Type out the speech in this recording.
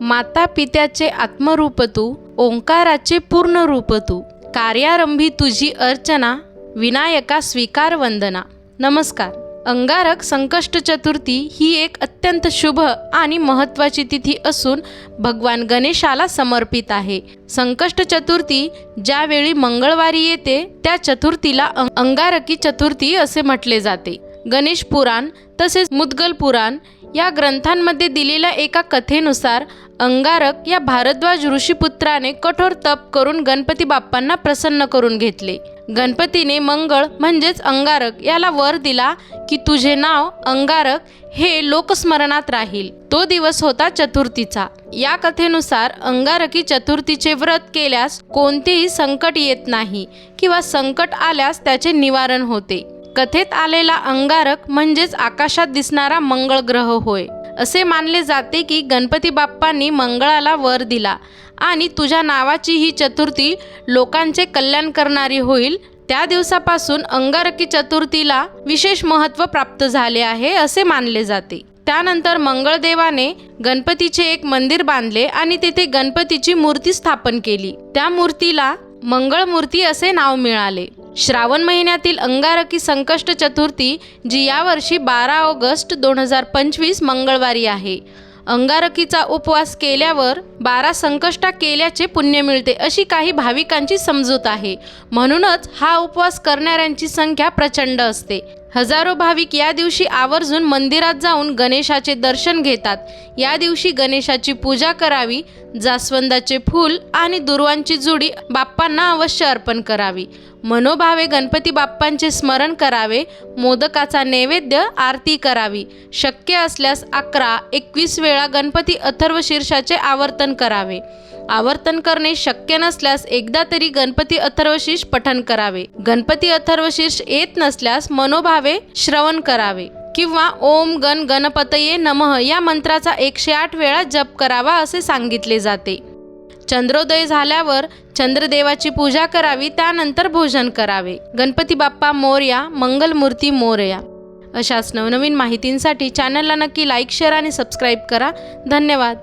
माता पित्याचे आत्मरूप तू ओंकाराचे पूर्ण रूप तू. कार्यारंभी तुझी अर्चना विनायका स्वीकार वंदना. नमस्कार. अंगारक संकष्ट चतुर्थी ही एक अत्यंत शुभ आणि महत्त्वाची तिथी असून भगवान गणेशाला समर्पित आहे. संकष्ट चतुर्थी ज्यावेळी मंगळवारी येते त्या चतुर्थीला अं- अंगारकी चतुर्थी असे म्हटले जाते. गणेश पुराण तसेच मुद्गल पुराण या ग्रंथांमध्ये दिलेल्या एका कथेनुसार अंगारक या भारद्वाज ऋषीपुत्राने कठोर तप करून गणपती बाप्पांना प्रसन्न करून घेतले. गणपतीने मंगळ म्हणजेच अंगारक याला वर दिला की तुझे नाव अंगारक हे लोकस्मरणात राहील. तो दिवस होता चतुर्थीचा या कथेनुसार अंगारकी चतुर्थीचे व्रत केल्यास कोणतेही संकट येत नाही किंवा संकट आल्यास त्याचे निवारण होते. कथेत आलेला अंगारक म्हणजेच आकाशात दिसणारा मंगळ ग्रह होय. असे मानले जाते की गणपती बाप्पांनी मंगळाला वर दिला आणि तुझ्या नावाची ही चतुर्थी लोकांचे कल्याण करणारी होईल. त्या दिवसापासून अंगारकी चतुर्थीला विशेष महत्त्व प्राप्त झाले आहे असे मानले जाते. त्यानंतर मंगळदेवाने गणपतीचे एक मंदिर बांधले आणि तेथे गणपतीची मूर्ती स्थापन केली. त्या मूर्तीला मंगळमूर्ती असे नाव मिळाले. श्रावण महिन्यातील अंगारकी संकष्ट चतुर्थी जी यावर्षी बारा ऑगस्ट दोन हजार पंचवीस मंगळवारी आहे. अंगारकीचा उपवास केल्यावर बारा संकष्टा केल्याचे पुण्य मिळते अशी काही भाविकांची समजूत आहे. म्हणूनच हा उपवास करणाऱ्यांची संख्या प्रचंड असते. हजारो भाविक या दिवशी आवर्जून मंदिरात जाऊन गणेशाचे दर्शन घेतात. या दिवशी गणेशाची पूजा करावी जास्वंदाचे फूल आणि दुर्वांची जुडी बाप्पांना अवश्य अर्पण करावी. मनोभावे गणपती बाप्पांचे स्मरण करावे मोदकाचा नैवेद्य आरती करावी. शक्य असल्यास अकरा एकवीस वेळा गणपती अथर्व शीर्षाचे आवर्तन करावे. आवर्तन करणे शक्य नसल्यास एकदा तरी गणपती अथर्वशीर्ष पठन करावे. गणपती अथर्वशीर्ष येत नसल्यास मनोभावे श्रवण करावे. किंवा ओम गण गणपतये नमः या मंत्राचा एकशे आठ वेळा जप करावा असे सांगितले जाते. चंद्रोदय झाल्यावर चंद्रदेवाची पूजा करावी त्यानंतर भोजन करावे. गणपती बाप्पा मोर्या मंगलमूर्ती मोरया. अशाच नवनवीन माहितींसाठी चॅनलला नक्की लाईक शेअर आणि सबस्क्राईब करा. धन्यवाद.